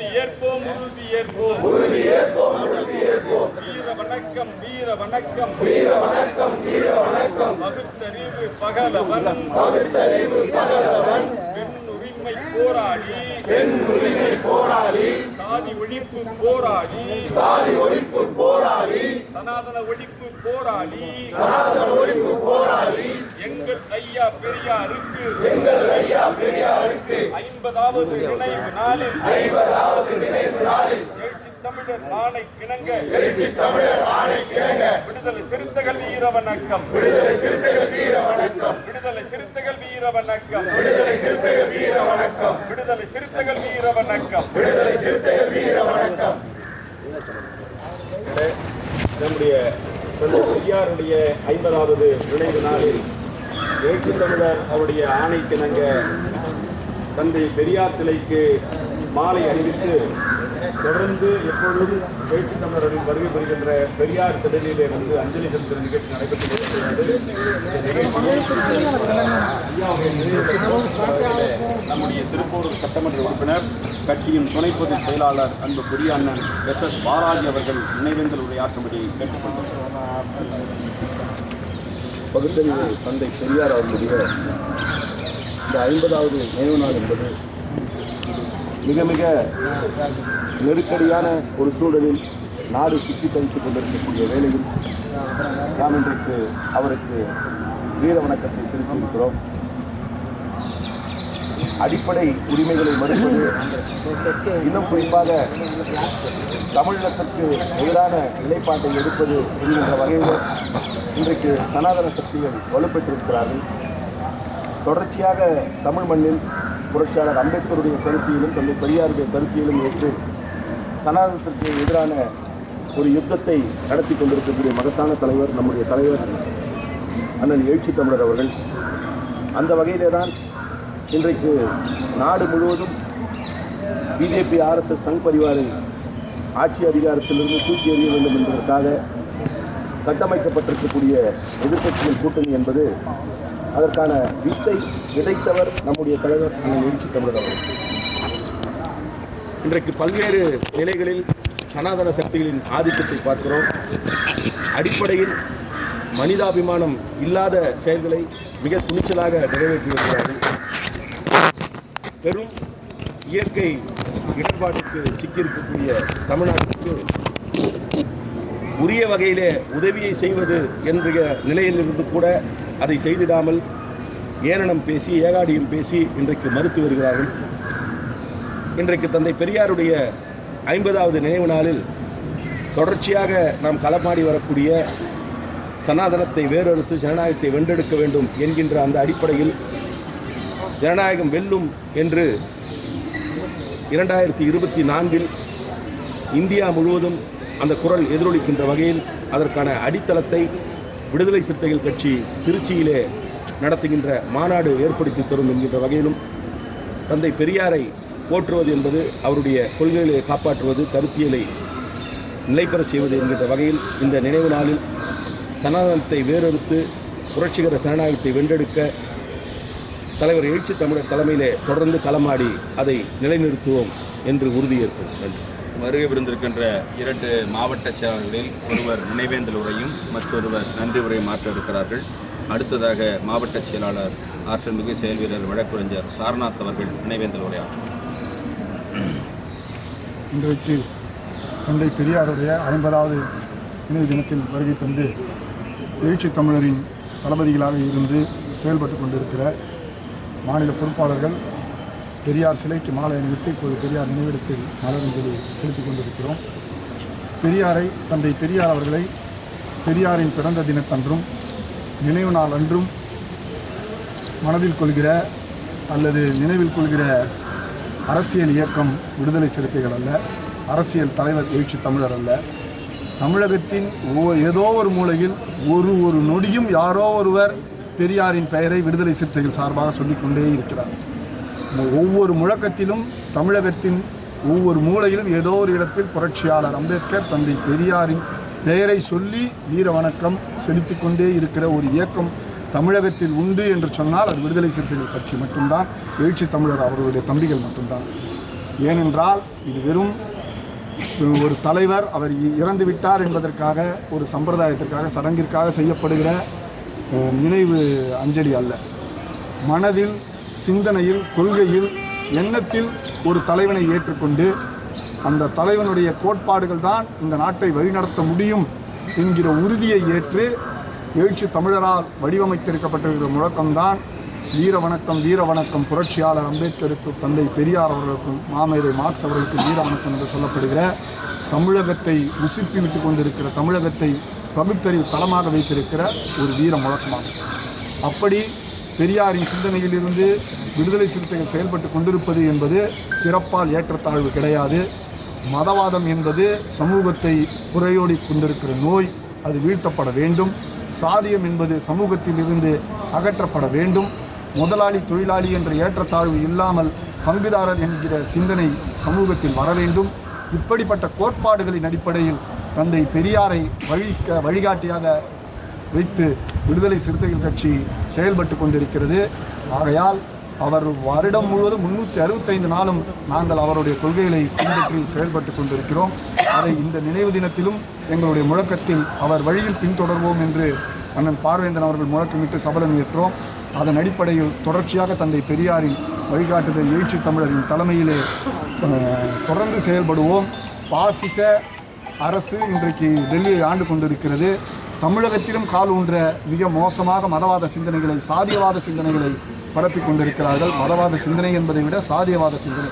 உறுதி ஏற்போம் உறுதி ஏற்போம். உறுதி ஏற்போம் உறுதி ஏற்போம். வீர வணக்கம் வீர வணக்கம். வீர வணக்கம் வீர வணக்கம். பகுத்தறிவு பகலவன். பகுத்தறிவு பகலவன். பெண் உரிமை போராடி பெண் உரிமை போராளி. சாதி ஒழிப்பு போராடி சாதி ஒழிப்பு போராளி. சனாதன ஒழிப்பு போராடி சனாதன ஒழிப்பு போராளி. எங்கள் ஐயா பெரியாருக்கு எங்கள் ஐம்பதாவது நினைவு நாளில் ஐம்பதாவது நினைவு நாளில். எழுச்சி தமிழர் நாளை கிணங்க. எழுச்சி தமிழர் ஆணை கிணங்க. விடுதலை சிறுத்தைகள் வீர வணக்கம் விடுதலை சிறுத்தைகள் வீர வணக்கம் விடுதலை சிறுத்தைகள் வீர வணக்கம் விடுதலை சிறுத்தைகள் வீர வணக்கம் விடுதலை சிறுத்தைகள் வீர வணக்கம் விடுதலை சிறுத்தைகள் வீர வணக்கம் நம்முடைய ஐம்பதாவது நினைவு நாளில் எழுச்சி தமிழர் அவருடைய ஆணைக்கிணங்க தந்தை பெரியார் சிலைக்கு மாலை அணிவித்து தொடர்ந்து எப்பொழுதும் எழுச்சி தமிழர்களின் வருகை புரிகின்ற பெரியார் திடலிலே வந்து அஞ்சலி செலுத்துகிற நிகழ்ச்சி நடைபெற்று வருகிறது. நம்முடைய திருப்பூர் சட்டமன்ற உறுப்பினர் கட்சியின் துணை பொதுச் செயலாளர் அன்பு பெரிய அண்ணன் எஸ் எஸ் பாலாஜி அவர்கள் நினைவேந்தல் உரையாற்றும்படி கேட்டுக்கொண்டார் பகுத்தறிவு தந்தை பெரியார் அவர்களுடைய இந்த ஐம்பதாவது நினைவு நாள் என்பது மிக மிக நெருக்கடியான ஒரு சூழலில் நாடு சுற்றி கழித்துக் கொண்டிருக்கக்கூடிய வேளையில் நாம் இன்றைக்கு அவருக்கு வீர வணக்கத்தை செலுத்தியிருக்கிறோம். அடிப்படை உரிமைகளை மறுப்பது இன்னும் குறிப்பாக தமிழினத்திற்கு எதிரான நிலைப்பாட்டை எடுப்பது என்கின்ற வகையில் இன்றைக்கு சனாதன சக்திகள் வலுப்பெற்றிருக்கிறார்கள். தொடர்ச்சியாக தமிழ் மண்ணில் புரட்சியாளர் அம்பேத்கருடைய கருத்தியிலும் தந்தை பெரியாருடைய கருத்தியிலும் ஏற்று சனாதனத்திற்கு எதிரான ஒரு யுத்தத்தை நடத்தி கொண்டிருக்கக்கூடிய மகத்தான தலைவர் நம்முடைய தலைவர் அண்ணன் எழுச்சி தமிழர் அவர்கள். அந்த வகையிலே தான் இன்றைக்கு நாடு முழுவதும் பிஜேபி ஆர்எஸ்எஸ் சங் பரிவாரை ஆட்சி அதிகாரத்திலிருந்து தூக்கி எறிய வேண்டும் என்பதற்காக கட்டமைக்கப்பட்டிருக்கக்கூடிய எதிர்கட்சியின் கூட்டணி என்பது அதற்கான வித்தை விதைத்தவர் நம்முடைய தலைவர் அண்ணன் எழுச்சி தமிழர் அவர்கள். இன்றைக்கு பல்வேறு நிலைகளில் சனாதன சக்திகளின் ஆதிக்கத்தை பார்க்கிறோம். அடிப்படையில் மனிதாபிமானம் இல்லாத செயல்களை மிக துணிச்சலாக நிறைவேற்றி வருகிறார்கள் பெரும் இயற்கை இடர்பாட்டுக்கு சிக்கியிருக்கக்கூடிய தமிழ்நாட்டிற்கு உரிய வகையிலே உதவியை செய்வது என்ற நிலையிலிருந்து கூட அதை செய்திடாமல் ஏனனம் பேசி ஏகாடியும் பேசி இன்றைக்கு மறுத்து வருகிறார்கள். இன்றைக்கு தந்தை பெரியாருடைய ஐம்பதாவது நினைவு நாளில் தொடர்ச்சியாக நாம் களமாடி வரக்கூடிய சனாதனத்தை வேறறுத்து ஜனநாயகத்தை வென்றெடுக்க வேண்டும் என்கின்ற அந்த அடிப்படையில் ஜனநாயகம் வெல்லும் என்று இரண்டாயிரத்தி இருபத்தி நான்கில் இந்தியா முழுவதும் அந்த குரல் எதிரொலிக்கின்ற வகையில் அதற்கான அடித்தளத்தை விடுதலை சிறுத்தைகள் கட்சி திருச்சியிலே நடத்துகின்ற மாநாடு ஏற்படுத்தி தரும் என்கின்ற வகையிலும் தந்தை பெரியாரை போற்றுவது என்பது அவருடைய கொள்கைகளை காப்பாற்றுவது கருத்தியலை நிலைபெறச் செய்வது என்கின்ற வகையில் இந்த நினைவு நாளில் சனாதனத்தை வேறறுத்து புரட்சிகர சனநாயகத்தை வென்றெடுக்க தலைவர் எழுச்சி தமிழர் தலைமையிலே தொடர்ந்து களமாடி அதை நிலைநிறுத்துவோம் என்று உறுதியேற்போம் நன்றி. வருகை விருந்திருக்கின்ற இரண்டு மாவட்ட செயலாளர்களில் ஒருவர் நினைவேந்தல் உரையும் மற்றொருவர் நன்றி உரையும் ஆற்ற இருக்கிறார்கள் அடுத்ததாக மாவட்ட செயலாளர் ஆற்றல்மிகு செயல் வீரர் வழக்குரைஞர் சாரநாத் அவர்கள் நினைவேந்தல் உரையாற்றுவார் இன்றைக்கு தந்தை பெரியாருடைய ஐம்பதாவது இணைய தினத்தில் வருகை தந்து எழுச்சி தமிழரின் தளபதிகளாக இருந்து செயல்பட்டு கொண்டிருக்கிற மாநில பொறுப்பாளர்கள் பெரியார் சிலைக்கு மாலை அணிவித்து இப்போது பெரியார் நினைவிடத்தில் மலரஞ்சலி செலுத்திக் கொண்டிருக்கிறோம். பெரியாரை தந்தை பெரியார் அவர்களை பெரியாரின் பிறந்த தினத்தன்றும் நினைவு நாள் அன்றும் மனதில் கொள்கிற அல்லது நினைவில் கொள்கிற அரசியல் இயக்கம் விடுதலை சிறுத்தைகள் அல்ல அரசியல் தலைவர் எழுச்சி தமிழர் அல்ல. தமிழகத்தின் ஒ- ஏதோ ஒரு மூலையில் ஒரு ஒரு நொடியும் யாரோ ஒருவர் பெரியாரின் பெயரை விடுதலை சிறுத்தைகள் சார்பாக சொல்லிக்கொண்டே இருக்கிறார். ஒவ்வொரு முழக்கத்திலும் தமிழகத்தின் ஒவ்வொரு மூலையிலும் ஏதோ ஒரு இடத்தில் புரட்சியாளர் அம்பேத்கர் தந்தை பெரியாரின் பெயரை சொல்லி வீர வணக்கம் செலுத்தி கொண்டே இருக்கிற ஒரு இயக்கம் தமிழகத்தில் உண்டு என்று சொன்னால் அது விடுதலை சிறுத்தைகள் கட்சி மட்டும்தான் எழுச்சி தமிழர் அவர்களுடைய தம்பிகள் மட்டும்தான். ஏனென்றால் இது வெறும் ஒரு தலைவர் அவர் இறந்து விட்டார் என்பதற்காக ஒரு சம்பிரதாயத்திற்காக சடங்கிற்காக செய்யப்படுகிற நினைவு அஞ்சலி அல்ல. மனதில் சிந்தனையில் கொள்கையில் எண்ணத்தில் ஒரு தலைவனை ஏற்றுக்கொண்டு அந்த தலைவனுடைய கோட்பாடுகள் தான் இந்த நாட்டை வழிநடத்த முடியும் என்கிற உறுதியை ஏற்று எழுச்சி தமிழரால் வடிவமைத்திருக்கப்பட்டிருக்கிற முழக்கம்தான் வீர வணக்கம் வீர வணக்கம். புரட்சியாளர் அம்பேத்கருக்கு தந்தை பெரியார் அவர்களுக்கும் மாமேதை மார்க்ஸ் அவர்களுக்கு வீர வணக்கம் என்று சொல்லப்படுகிற தமிழகத்தை உசுப்பி விட்டு கொண்டிருக்கிற தமிழகத்தை பகுத்தறிவு தளமாக வைத்திருக்கிற ஒரு வீர முழக்கமாகும். அப்படி பெரியாரின் சிந்தனையிலிருந்து விடுதலை சிறுத்தைகள் செயல்பட்டு கொண்டிருப்பது என்பது பிறப்பால் ஏற்றத்தாழ்வு கிடையாது. மதவாதம் என்பது சமூகத்தை புறையோடி கொண்டிருக்கிற நோய் அது வீழ்த்தப்பட வேண்டும். சாதியம் என்பது சமூகத்திலிருந்து அகற்றப்பட வேண்டும். முதலாளி தொழிலாளி என்ற ஏற்றத்தாழ்வு இல்லாமல் பங்குதாரர் என்கிற சிந்தனை சமூகத்தில் வர வேண்டும். இப்படிப்பட்ட கோட்பாடுகளின் அடிப்படையில் தந்தை பெரியாரை வழிக்க வழிகாட்டியாக வைத்து விடுதலை சிறுத்தைகள் கட்சி செயல்பட்டு கொண்டிருக்கிறது. ஆகையால் அவர் வருடம் முழுவதும் முன்னூற்றி அறுபத்தைந்து நாளும் நாங்கள் அவருடைய கொள்கைகளை பின்பற்றி செயல்பட்டு கொண்டிருக்கிறோம். அதை இந்த நினைவு தினத்திலும் எங்களுடைய முழக்கத்தில் அவர் வழியில் பின்தொடர்வோம் என்று அண்ணன் பார்வேந்தன் அவர்கள் முழக்கமிட்டு சபலம் ஏற்றோம். அதன் அடிப்படையில் தொடர்ச்சியாக தந்தை பெரியாரின் வழிகாட்டுதல் எழுச்சி தமிழரின் தலைமையிலே தொடர்ந்து செயல்படுவோம். பாசிச அரசு இன்றைக்கு டெல்லியை ஆண்டு கொண்டிருக்கிறது. தமிழகத்திலும் கால் ஊன்ற மிக மோசமாக மதவாத சிந்தனைகளை சாதியவாத சிந்தனைகளை பரப்பி கொண்டிருக்கிறார்கள். மதவாத சிந்தனை என்பதை விட சாதியவாத சிந்தனை.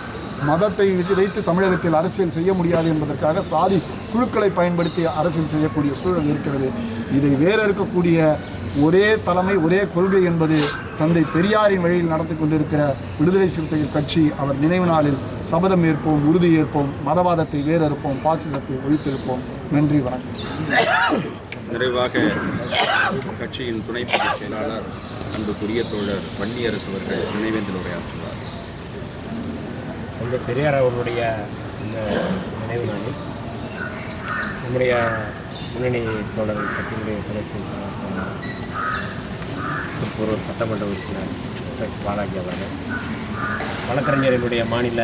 மதத்தை வைத்து தமிழகத்தில் அரசியல் செய்ய முடியாது என்பதற்காக சாதி குழுக்களை பயன்படுத்தி அரசியல் செய்யக்கூடிய சூழல் இருக்கிறது. இதை வேற இருக்கக்கூடிய ஒரே தலைமை ஒரே கொள்கை என்பது தந்தை பெரியாரின் வழியில் நடத்தி கொண்டிருக்கிற விடுதலை சிறுத்தைகள் கட்சி. அவர் நினைவு நாளில் சபதம் ஏற்போம் உறுதி ஏற்போம் மதவாதத்தை வேறறுப்போம் பாசிசத்தை ஒழித்திருப்போம். நன்றி வணக்கம். நிறைவாக கட்சியின் துணை பொதுச் செயலாளர் அன்புக்குரிய தோழர் வன்னியரசு அவர்கள் நினைவேந்தல் உரையாற்றுவார் தந்தை பெரியார் அவர்களுடைய இந்த நினைவு நாளில் நம்முடைய முன்னணி தோழர் கட்சியினுடைய துணை திருப்பூர் சட்டமன்ற உறுப்பினர் எஸ் எஸ் பாலாஜி அவர்கள் வழக்கறிஞர்களுடைய மாநில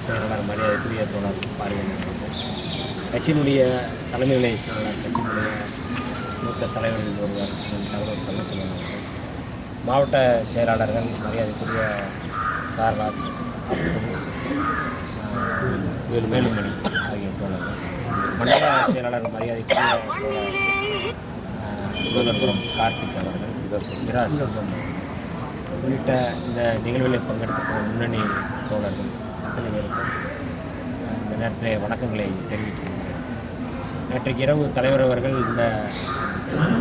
செயலாளர் மரியாதைக்குரிய தோழர் பார்வையினர் கட்சியினுடைய தலைமை நிலைய செயலாளர் கட்சியினுடைய மாவட்ட தலைவர்கள் ஒருவர் தகவல் தலைவர் அவர்கள் மாவட்ட செயலாளர்கள் மரியாதைக்குரிய சார்லாத் வேலு வேலுமணி ஆகிய தோழர்கள் மண்டல செயலாளர் மரியாதைக்குரிய தோழர் கார்த்திக் அவர்கள் மிராஸ் செல்வம் உள்ளிட்ட இந்த நிகழ்வில் பங்கெடுத்துக்கிற முன்னணி தோழர்கள் அத்தனை பேருக்கும் இந்த நேரத்தில் வணக்கங்களை தெரிவித்துக் கொள்கிறேன். நேற்றைக்கு இரவு தலைவர் அவர்கள் இந்த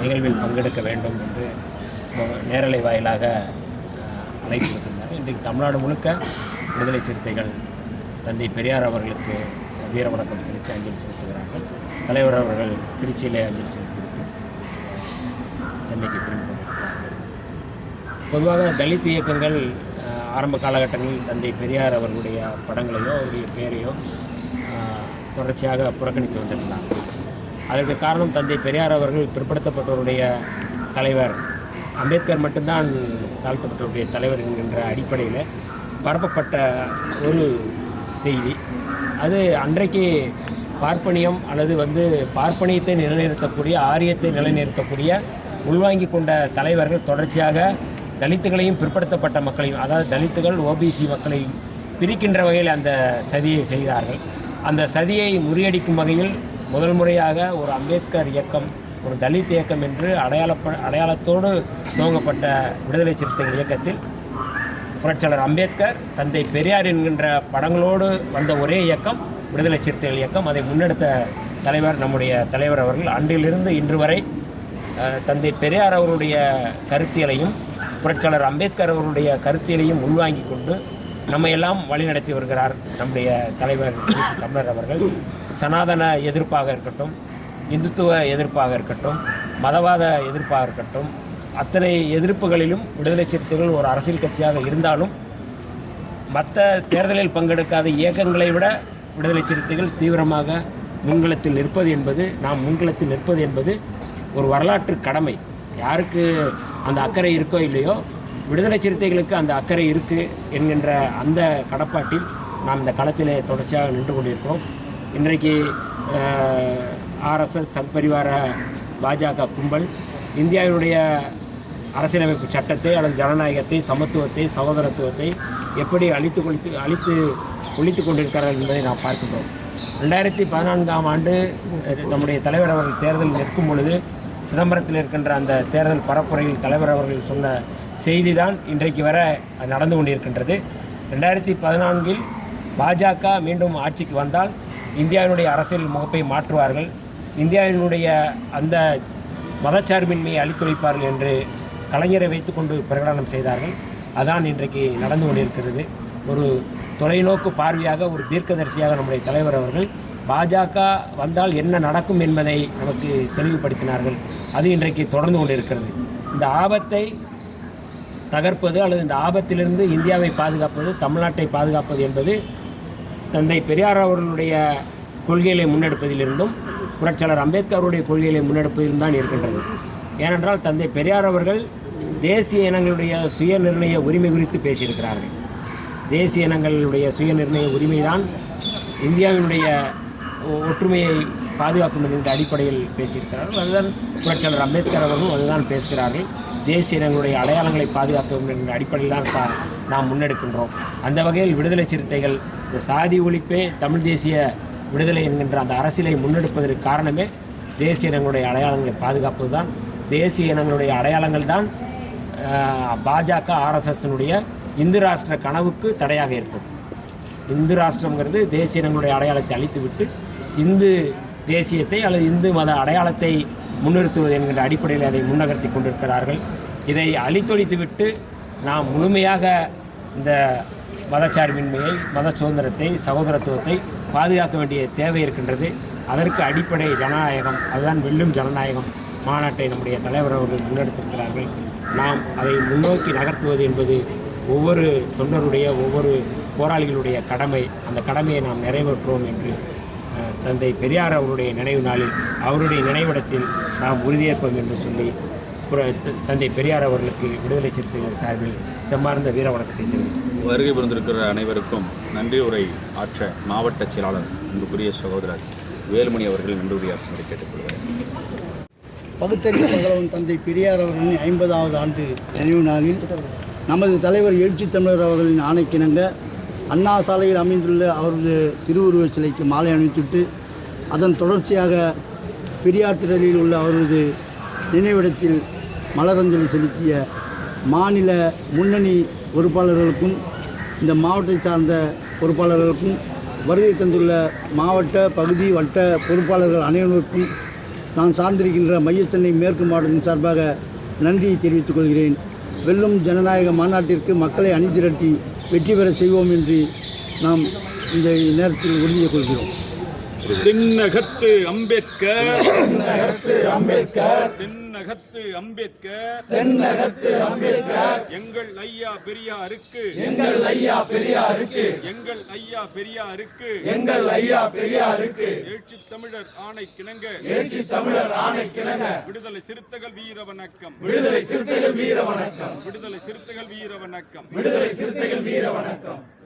நிகழ்வில் பங்கெடுக்க வேண்டும் என்று நேரலை வாயிலாக அழைத்து அழைப்பு விடுத்திருந்தார். இன்றைக்கு தமிழ்நாடு முழுக்க விடுதலை சிறுத்தைகள் தந்தை பெரியார் அவர்களுக்கு வீர வணக்கம் செலுத்தி அஞ்சலி செலுத்துகிறார்கள். தலைவர் அவர்கள் திருச்சியிலே அஞ்சலி செலுத்திவிட்டு சென்னைக்கு திரும்பி பொதுவாக தலித் இயக்கங்கள் ஆரம்ப காலகட்டங்களில் தந்தை பெரியார் அவர்களுடைய படங்களையோ அவருடைய பெயரையோ தொடர்ச்சியாக புறக்கணித்து வந்திருந்தாங்க அதற்கு காரணம் தந்தை பெரியார் அவர்கள் பிற்படுத்தப்பட்டவருடைய தலைவர். அம்பேத்கர் மட்டும்தான் தாழ்த்தப்பட்டவருடைய தலைவர் என்கின்ற அடிப்படையில் பரப்பப்பட்ட ஒரு செய்தி. அது அன்றைக்கு பார்ப்பனியம் அல்லது வந்து பார்ப்பனியத்தை நிலைநிறுத்தக்கூடிய ஆரியத்தை நிலைநிறுத்தக்கூடிய உள்வாங்கிக் கொண்ட தலைவர்கள் தொடர்ச்சியாக தலித்துகளையும் பிற்படுத்தப்பட்ட மக்களையும் அதாவது தலித்துகள் ஓபிசி மக்களை பிரிக்கின்ற வகையில் அந்த சதியை செய்தார்கள். அந்த சதியை முறியடிக்கும் வகையில் முதல் முறையாக ஒரு அம்பேத்கர் இயக்கம் ஒரு தலித் இயக்கம் என்று அடையாளப்ப அடையாளத்தோடு துவங்கப்பட்ட விடுதலை சிறுத்தைகள் இயக்கத்தில் புரட்சியாளர் அம்பேத்கர் தந்தை பெரியார் என்கின்ற படங்களோடு வந்த ஒரே இயக்கம் விடுதலை சிறுத்தைகள் இயக்கம். அதை முன்னெடுத்த தலைவர் நம்முடைய தலைவர் அவர்கள் அன்றிலிருந்து இன்று வரை தந்தை பெரியார் அவருடைய கருத்தியலையும் புரட்சியாளர் அம்பேத்கர் அவருடைய கருத்தியலையும் உள்வாங்கி கொண்டு நம்ம எல்லாம் வழிநடத்தி வருகிறார் நம்முடைய தலைவர் தமிழர் அவர்கள். சனாதன எதிர்ப்பாக இருக்கட்டும் இந்துத்துவ எதிர்ப்பாக இருக்கட்டும் மதவாத எதிர்ப்பாக இருக்கட்டும் அத்தனை எதிர்ப்புகளிலும் விடுதலை சிறுத்தைகள் ஒரு அரசியல் கட்சியாக இருந்தாலும் மற்ற தேர்தலில் பங்கெடுக்காத இயக்கங்களை விட விடுதலை சிறுத்தைகள் தீவிரமாக முன்களத்தில் நிற்பது என்பது நாம் முன்களத்தில் நிற்பது என்பது ஒரு வரலாற்று கடமை. யாருக்கு அந்த அக்கறை இருக்கோ இல்லையோ விடுதலை சிறுத்தைகளுக்கு அந்த அக்கறை இருக்குது என்கின்ற அந்த கடப்பாட்டில் நாம் இந்த களத்திலே தொடர்ச்சியாக நின்று கொண்டிருக்கிறோம். இன்றைக்கு ஆர்எஸ்எஸ் சத்பரிவார பாஜக கும்பல் இந்தியாவினுடைய அரசியலமைப்பு சட்டத்தை அல்லது ஜனநாயகத்தை சமத்துவத்தை சகோதரத்துவத்தை எப்படி அழித்து கொளித்து அழித்து ஒழித்து கொண்டிருக்கிறார்கள் என்பதை நாம் பார்க்கின்றோம். ரெண்டாயிரத்தி பதினான்காம் ஆண்டு நம்முடைய தலைவர் அவர்கள் தேர்தல் நிற்கும் பொழுது சிதம்பரத்தில் இருக்கின்ற அந்த தேர்தல் பரப்புரையில் தலைவர் அவர்கள் சொன்ன செய்தி தான் இன்றைக்கு வர நடந்து கொண்டிருக்கின்றது. ரெண்டாயிரத்தி பதினான்கில் பாஜக மீண்டும் ஆட்சிக்கு வந்தால் இந்தியாவினுடைய அரசியல் முகப்பை மாற்றுவார்கள். இந்தியாவினுடைய அந்த மதச்சார்பின்மையை அழித்துழைப்பார்கள் என்று கலைஞரை வைத்துக்கொண்டு பிரகடனம் செய்தார்கள். அதான் இன்றைக்கு நடந்து கொண்டிருக்கிறது. ஒரு தொலைநோக்கு பார்வையாக ஒரு தீர்க்கதரிசியாக நம்முடைய தலைவர் அவர்கள் பாஜக வந்தால் என்ன நடக்கும் என்பதை நமக்கு தெளிவுபடுத்தினார்கள். அது இன்றைக்கு தொடர்ந்து கொண்டிருக்கிறது. இந்த ஆபத்தை தகர்ப்பது அல்லது இந்த ஆபத்திலிருந்து இந்தியாவை பாதுகாப்பது தமிழ்நாட்டை பாதுகாப்பது என்பது தந்தை பெரியார் அவர்களுடைய கொள்கைகளை முன்னெடுப்பதிலிருந்தும் புரட்சியாளர் அம்பேத்கருடைய கொள்கைகளை முன்னெடுப்பதிலும் தான் இருக்கின்றது. ஏனென்றால் தந்தை பெரியார் அவர்கள் தேசிய இனங்களுடைய சுய நிர்ணய உரிமை குறித்து பேசியிருக்கிறார்கள். தேசிய இனங்களுடைய சுய நிர்ணய உரிமை தான் இந்தியாவினுடைய ஒ- ஒற்றுமையை பாதுகாக்கும் என்கின்ற அடிப்படையில் பேசியிருக்கிறார்கள். அதுதான் புரட்சியாளர் அம்பேத்கர் அவர்களும் அதுதான் பேசுகிறார்கள். தேசிய இனங்களுடைய அடையாளங்களை பாதுகாக்க வேண்டும் என்ற அடிப்படையில் தான் நாம் முன்னெடுக்கின்றோம். அந்த வகையில் விடுதலை சிறுத்தைகள் இந்த சாதி ஒழிப்பே தமிழ் தேசிய விடுதலை என்கின்ற அந்த அரசியலை முன்னெடுப்பதற்கு காரணமே தேசிய இனங்களுடைய அடையாளங்களை பாதுகாப்பது தான் தேசிய இனங்களுடைய அடையாளங்கள் தான் பாஜக ஆர்எஸ்எஸ்னுடைய இந்து ராஷ்டிர கனவுக்கு தடையாக இருக்கும். இந்து ராஷ்டிரங்கிறது தேசிய இனங்களுடைய அடையாளத்தை அழித்துவிட்டு இந்து தேசியத்தை அல்லது இந்து மத அடையாளத்தை முன்னிறுத்துவது என்கின்ற அடிப்படையில் அதை முன்னகர்த்தி கொண்டிருக்கிறார்கள். இதை அழித்தொழித்துவிட்டு நாம் முழுமையாக இந்த மதச்சார்பின்மையை மத சுதந்திரத்தை சகோதரத்துவத்தை பாதுகாக்க வேண்டிய தேவை இருக்கின்றது. அதற்கு அடிப்படை ஜனநாயகம். அதுதான் வெல்லும் ஜனநாயகம். மாநாட்டை நம்முடைய தலைவர் அவர்கள் முன்னெடுத்திருக்கிறார்கள். நாம் அதை முன்னோக்கி நகர்த்துவது என்பது ஒவ்வொரு தொண்டருடைய ஒவ்வொரு போராளிகளுடைய கடமை. அந்த கடமையை நாம் நிறைவேற்றுவோம் என்று தந்தை பெரியார் அவருடைய நினைவு நாளில் அவருடைய நினைவிடத்தில் நாம் உறுதியேற்போம் என்று சொல்லி தந்தை பெரியார் அவர்களுக்கு விடுதலை சிறுத்தைகள் சார்பில் செம்மார்ந்த வீர வணக்கத்தை தெரிவித்தார் வருகை புரிந்திருக்கிற அனைவருக்கும் நன்றி உரை ஆற்ற மாவட்ட செயலாளர் அன்புக்குரிய சகோதரர் வேலுமணி அவர்கள் நன்றி உரையாற்றும்படி கேட்டுக்கொள்கிறேன் பகுத்தறிவு பகலவன் தந்தை பெரியார் அவர்களின் ஐம்பதாவது ஆண்டு நினைவு நாளில் நமது தலைவர் எழுச்சி தமிழர் அவர்களின் ஆணைக்கிணங்க அண்ணா சாலையில் அமைந்துள்ள அவரது திருவுருவச் சிலைக்கு மாலை அணிவித்துட்டு அதன் தொடர்ச்சியாக பெரியார் திடலில் உள்ள அவரது நினைவிடத்தில் மலரஞ்சலி செலுத்திய மாநில முன்னணி பொறுப்பாளர்களுக்கும் இந்த மாவட்டத்தை சார்ந்த பொறுப்பாளர்களுக்கும் வருகை தந்துள்ள மாவட்ட பகுதி வட்ட பொறுப்பாளர்கள் அனைவருக்கும் நான் சார்ந்திருக்கின்ற மையச்சென்னை மேற்கு மாவட்டத்தின் சார்பாக நன்றியை தெரிவித்துக் கொள்கிறேன். வெல்லும் ஜனநாயக மாநாட்டிற்கு மக்களை அணிதிரட்டி வெற்றி பெற செய்வோம் என்று நாம் இந்த நேரத்தில் உறுதியை கொள்கிறோம். தென்னகத்து அம்பேத்கர். அம்பேத்கர். தென்னகத்து அம்பேத்கர். தென்னகத்து அம்பேத்கர். எங்கள் ஐயா பெரியாருக்கு. எங்கள் ஐயா பெரியாருக்கு. எங்கள் ஐயா பெரியாருக்கு. எங்கள் ஐயா பெரியாருக்கு. எழுச்சி தமிழர் ஆணை கிணங்க. எழுச்சி தமிழர் ஆணைக்கிணங்க விடுதலை சிறுத்தைகள் வீர வணக்கம். விடுதலை சிறுத்தைகள் வீர வணக்கம். விடுதலை சிறுத்தைகள் வீர வணக்கம். விடுதலை சிறுத்தைகள் வீர வணக்கம்.